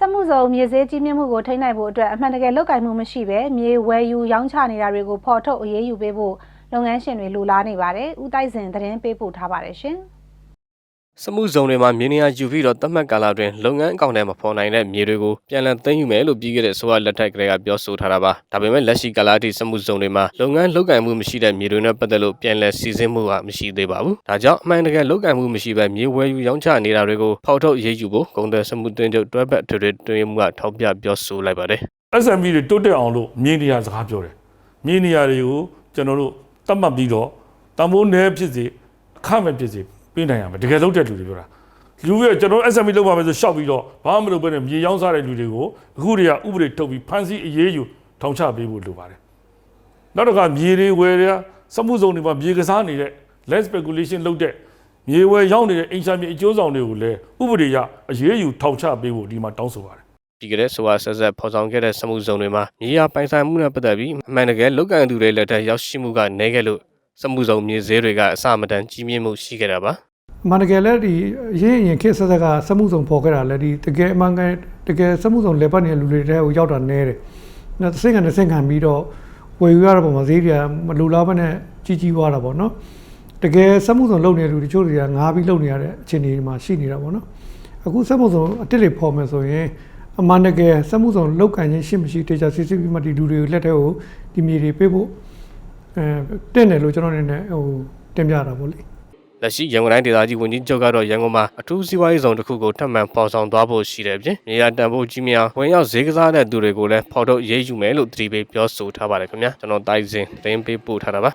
စက်မှုဇုံမြေဈေးကြီးမြင့်မှုကိုထိန်းနိုင်ဖို့အတွက်အမှန်တကယ်လုပ်ကင်မှုမရှိဘဲမြေဝယ်ယူရောင်းချနေတာတွေကိုဖော်ထုတ်အရေးယူပေးဖို့လုပ်ငန်းရှင်တွေလိုလားနေပါတယ်။ဦးတိုက်စင်သတင်းပေးပို့ထားပါတယ်ရှင်။ စမှုဇုံတွေမှာမြေနေရာယူပြီးတော့သတ်မှတ်ကာလအတွင်းလုပ်ငန်းအကောင့်ထဲမှာဖော်နိုင်တဲ့မြေတွေကိုပြန်လည်သိမ်းယူမယ်လို့ပြီးခဲ့တဲ့ဆိုရလက်ထက်ကလေးကပြောဆိုထားတာပါဒါပေမဲ့လက်ရှိကာလအထိစမှုဇုံတွေမှာလုပ်ငန်းလုပ်ကင်မှုမရှိတဲ့မြေတွေနဲ့ပတ်သက်လို့ပြန်လည်စီစဉ်မှုကမရှိသေးပါဘူးဒါကြောင့်အမှန်တကယ်လုပ်ကင်မှုမရှိဘဲမြေဝယ်ယူရောင်းချနေတာတွေကိုဖောက်ထုတ်ရေးယူဖို့ကုန်တယ်စမှုတွင်းချုပ်တွဲဘက်ထွေထွေတွင်းမှုကထောက်ပြပြောဆိုလိုက်ပါတယ် SMB တွေတိုးတက်အောင်လို့မြေနေရာစကားပြောတယ်မြေနေရာတွေကိုကျွန်တော်တို့တတ်မှတ်ပြီးတော့တမိုးနယ်ဖြစ်စေအခမဲ့ဖြစ်စေ ပေးနိုင်ရမယ်တကယ်လုပ်တဲ့လူတွေပြောတာလူရဲ့ကျွန်တော် SMB လောက်ပါမယ်ဆိုရှောက်ပြီးတော့ဘာမှမလုပ်ဘဲနဲ့မြေရောင်းစားတဲ့လူတွေကိုအခုတည်းကဥပဒေထုတ်ပြီးဖမ်းဆီးအရေးယူထောင်ချပေးဖို့လိုပါတယ်နောက်တစ်ခါမြေတွေဝယ်ရစမှုစုံတွေမှာမြေကစားနေတဲ့ land speculation လုပ်တဲ့မြေဝယ်ရောက်နေတဲ့အိမ်ရှာမြေအကျိုးဆောင်တွေကိုလည်းဥပဒေအရအရေးယူထောင်ချပေးဖို့ဒီမှာတောင်းဆိုပါတယ်ပြီးကြတဲ့ဆိုရဆက်ဆက်ဖော်ဆောင်ခဲ့တဲ့စမှုဇုံတွေမှာမြေယာပိုင်ဆိုင်မှုနဲ့ပတ်သက်ပြီးအမှန်တကယ်လုပ်ကင်သူတွေလက်ထက်ရောက်ရှိမှုကနေခဲ့လို့စမှုဇုံမြေဈေးတွေကအစမတန်ကြီးမြင့်မှုရှိခဲ့တာပါအ မှန်တကယ်လည်းဒီအရင်အရင်ခေတ်ဆက်ဆက်ကစက်မှုဆောင်ပေါ်ခဲ့တာလည်းဒီတကယ်အမှန်ကန်တကယ်စက်မှုဆောင်လေပတ်နေတဲ့လူတွေတဲ့ဟိုရောက်တာနဲတယ်။နောက်စိတ်ခံနဲ့စိတ်ခံပြီးတော့ဝယ်ယူရတဲ့ပုံမှာဈေးတွေကမလူလားဘဲနဲ့ကြီးကြီးသွားတာပေါ့နော်။တကယ်စက်မှုဆောင်လုပ်နေတဲ့လူတချို့တွေကငားပြီးလုပ်နေရတဲ့အခြေအနေတွေမှာရှိနေတာပေါ့နော်။အခုစက်မှုဆောင်အတစ်တွေပေါ်မယ်ဆိုရင်အမှန်တကယ်စက်မှုဆောင်လောက်ကန်ခြင်းရှိမရှိတေချာစစ်စစ်ပြီးမှဒီလူတွေလက်ထဲကိုဒီမြေတွေပေးဖို့အဲတင့်တယ်လို့ကျွန်တော်အနေနဲ့ဟိုတင်ပြတာပေါ့လေ။ လက်ရှိရန်ကုန်တိုင်းဒေသကြီးဝန်ကြီးချုပ်ကတော့ရန်ကုန်မှာအထူးစီးပွားရေးဇုံတစ်ခုကိုထပ်မံဖော်ဆောင်သွားဖို့ရှိတယ်ပြင်မြေယာတန်ဖိုးကြီးများဝင်ရောက်ဈေးကစားတဲ့သူတွေကိုလည်းဖော်ထုတ်ရေးယူမယ်လို့သတိပေးပြောဆိုထားပါတယ်ခင်ဗျာကျွန်တော်တိုင်းစင်သတင်းပေးပို့ထားတာပါ